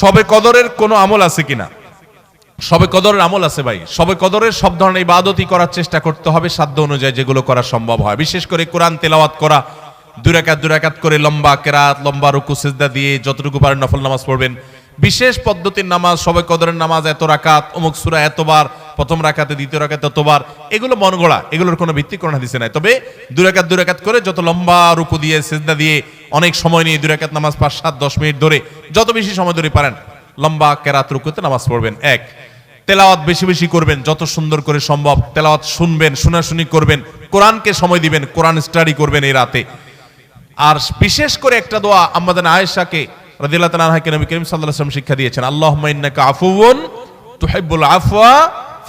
সবে কদরের কোনো আমল আছে কিনা? সবে কদরের আমল আছে ভাই। সবে কদরের সব ধরনের ইবাদতই করার চেষ্টা করতে হবে সাধ্য অনুযায়ী যেগুলো করা সম্ভব হয়। বিশেষ করে কোরআন তেলাওয়াত করা দুরাকাত দুরাকাত করে লম্বা কেরাত, লম্বা রুকু, সিজদা দিয়ে যতটুকু পারেন নফল নামাজ পড়বেন। বিশেষ পদ্ধতির নামাজ, সবে কদরের নামাজ এত রাকাত, অমুক সুরা এতবার প্রথম রাকাতে, দ্বিতীয় রাকাতে এতবার এগুলো মন গড়া, এগুলোর কোনো ভিত্তি কোনো হাদিসে নাই। তবে দুরাকাত দুরাকাত করে যত লম্বা রুকু দিয়ে, সিজদা দিয়ে অনেক সময় নিয়ে দুরাকাত নামাজ পাঁচ, সাত, দশ মিনিট ধরে যত বেশি সময় ধরে পারেন, লম্বা কেরাত রুকুতে নামাজ পড়বেন। এক, তেলাওয়াত বেশি বেশি করবেন, যত সুন্দর করে সম্ভব তেলাওয়াত শুনবেন, শোনাশুনি করবেন, কোরআনকে সময় দিবেন, কোরআন স্টাডি করবেন এই রাতে। আর বিশেষ করে একটা দোয়া আমাদের আয়েশাকে রাদিয়াল্লাহু তাআলা আনহাকে নবী করিম ওয়াসাল্লাম শিক্ষা দিয়েছেন, আল্লাহুম্মা ইন্নাকা আফুউন তুহিব্বুল আফওয়া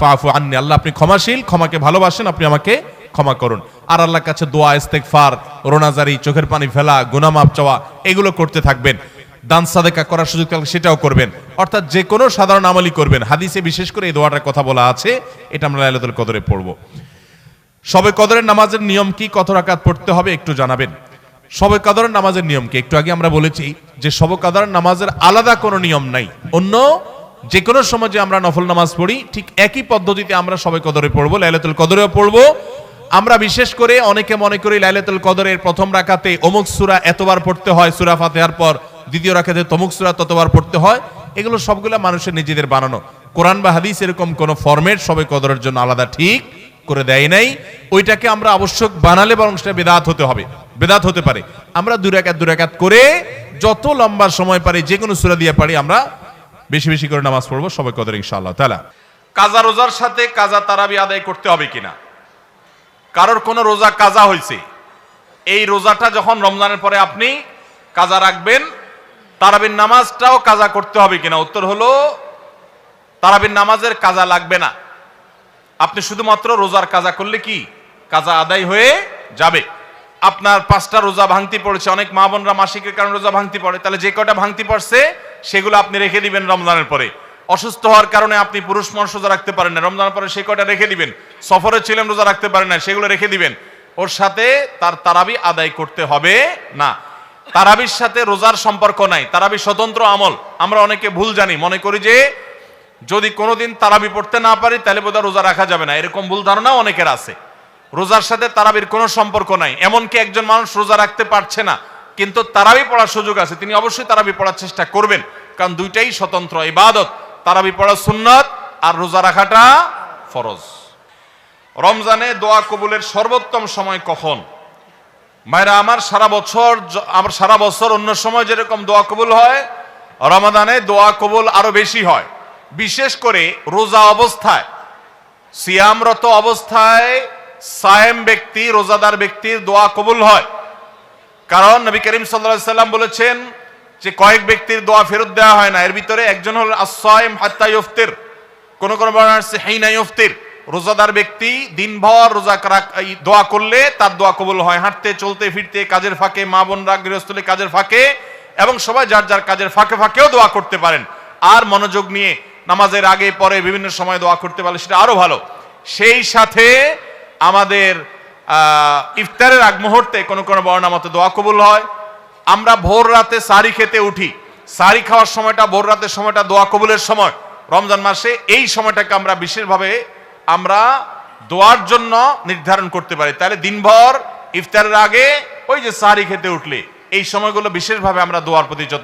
ফাআফু আন্নি, আল্লাহ আপনি ক্ষমাশীল, ক্ষমাকে ভালোবাসেন, আপনি আমাকে ক্ষমা করুন। আর আল্লাহর কাছে দোয়া, ইস্তেগফার, রোনাজারি, চোখের পানি ফেলা, গুনাহ মাপ চাওয়া, এগুলো করতে থাকবেন। দান সাদেকা করার সুযোগ থাকলে সেটাও করবেন। অর্থাৎ যে কোনো সাধারণ আমলই করবেন। হাদিসে বিশেষ করে এই দোয়াটার কথা বলা আছে, এটা আমরা লাইলাতুল কদরে পড়ব। সবে কদরের নামাজের নিয়ম কি? কত রাকাত পড়তে হবে? একটু জানাবেন। সবে কদরের নামাজের নিয়ম কি? একটু আগে আমরা বলেছি যে সবে কদরের নামাজের আলাদা কোনো নিয়ম নাই। অন্য যে কোনো সময় যে আমরা নফল নামাজ পড়ি, ঠিক একই পদ্ধতিতে আমরা সবাই কদরে পড়ব, লাইলাতুল কদরেও পড়ব। আমরা বিশেষ করে অনেকে মনে করি লাইলাতুল কদরের প্রথম রাকাতে অমুক সুরা এতবার পড়তে হয়, সুরা ফাতিহার পর দ্বিতীয় রাকাতে তমুক সুরা ততবার পড়তে হয়। এগুলো সবগুলো মানুষের নিজেদের বানানো। কোরআন বা হাদিস এরকম কোনো ফরম্যাট সবাই কদরের জন্য আলাদা ঠিক করে দেয় নাই। ওইটাকে আমরা আবশ্যক বানালে বরং সেটা বেদাত হতে হবে। বেদাত হতে পারে। আমরা দুরাকাত দুরাকাত করে যত লম্বা সময় পারি যে কোনো সুরা দিয়ে পারি, আমরা বেশি বেশি করে নামাজ পড়ব সবাই কদর ইনশাআল্লাহ তালা কাজা রোজার সাথে কাজা তারাবি আদায় করতে হবে কিনা? কারোর কোনো রোজা কাজা হয়েছে এই রোজাটা যখন রমজানের পরে আপনি কাজা রাখবেন, তারাবির নামাজটাও কাজা করতে হবে কিনা? উত্তর হলো, তারাবির নামাজের কাজা লাগবে না। আপনি শুধুমাত্র রোজার কাজা করলে কি? কাজা আদায় হয়ে যাবে। আপনার পাঁচটা রোজা ভাঙতি পড়েছে, অনেক মা বোনরা মাসিকের কারণে রোজা ভাঙতি পড়ে, তাহলে যে কটা ভাঙতি পড়ছে? সেগুলো আপনি রেখে দিবেন রমজানের পরে। অসুস্থ হওয়ার কারণে আপনি পুরুষ মানুষ রোজা রাখতে পারেন না, রমজানের পরে সেই কটা রেখে দিবেন? সফরে ছিলেন, রোজা রাখতে পারেন না সেগুলো রেখে দিবেন। ওর সাথে তার তারাবি আদায় করতে হবে না। তারাবির সাথে রোজার সম্পর্ক নাই, তারাবি স্বতন্ত্র আমল। আমরা অনেকে ভুল জানি, মনে করি যে যদি কোনোদিন তারাবি পড়তে না পারি, তাহলে বোধহয় রোজা রাখা যাবে না। এরকম ভুল ধারণা অনেকের আছে। রোজার সাথে তারাবির কোনো সম্পর্ক নাই। এমনকি একজন মানুষ রোজা রাখতে পারছে না কিন্তু তারাবি পড়ার সুযোগ আছে, তিনি অবশ্যই তারাবি পড়ার চেষ্টা করবেন। কারণ দুইটাই স্বতন্ত্র ইবাদত, তারাবি পড়া সুন্নত আর রোজা রাখাটা ফরজ। রমজানে দোয়া কবুলের সর্বোত্তম সময় কখন? মায়েরা আমার সারা বছর আমার সারা বছর অন্য সময় যেরকম দোয়া কবুল হয়, রমাদানে দোয়া কবুল আরও বেশি হয়। বিশেষ করে রোজা অবস্থায়, সিয়ামরত অবস্থায় সায়েম ব্যক্তি, রোজাদার ব্যক্তির দোয়া কবুল হয়। কারণ নবী করিম সাল্লাম বলেছেন যে কয়েক ব্যক্তির দোয়া ফেরত দেওয়া হয় না। এর ভিতরে একজন হল আসাইম হাত্তা কোন কোন রোজাদার ব্যক্তি দিনভর রোজা দোয়া করলে তার দোয়া কবুল হয়। হাঁটতে, চলতে, ফিরতে, কাজের ফাঁকে, মা বোনরা গৃহস্থলে কাজের ফাঁকে এবং সবাই যার যার কাজের ফাঁকে ফাঁকেও দোয়া করতে পারেন। আর মনোযোগ নিয়ে নামাজের আগে, পরে বিভিন্ন সময় দোয়া করতে পারলে সেটা আরও ভালো। সেই সাথে আমাদের ইফতারের আগ মুহূর্তে কোন কোন বর্ণা মতো দোয়া কবুল হয়। আমরা ভোর রাতে সারি খেতে উঠি। সারি খাওয়ার সময়টা, ভোর রাতের সময়টা দোয়া কবুলের সময়। রমজান মাসে এই সময়টাকে আমরা বিশেষভাবে আমরা দোয়ার জন্য নির্ধারণ করতে পারি। তাহলে দিনভর ইফতারের আগে ওই যে সারি খেতে উঠলে, এই সময়গুলো বিশেষভাবে আমরা দোয়ার প্রতি যত্ন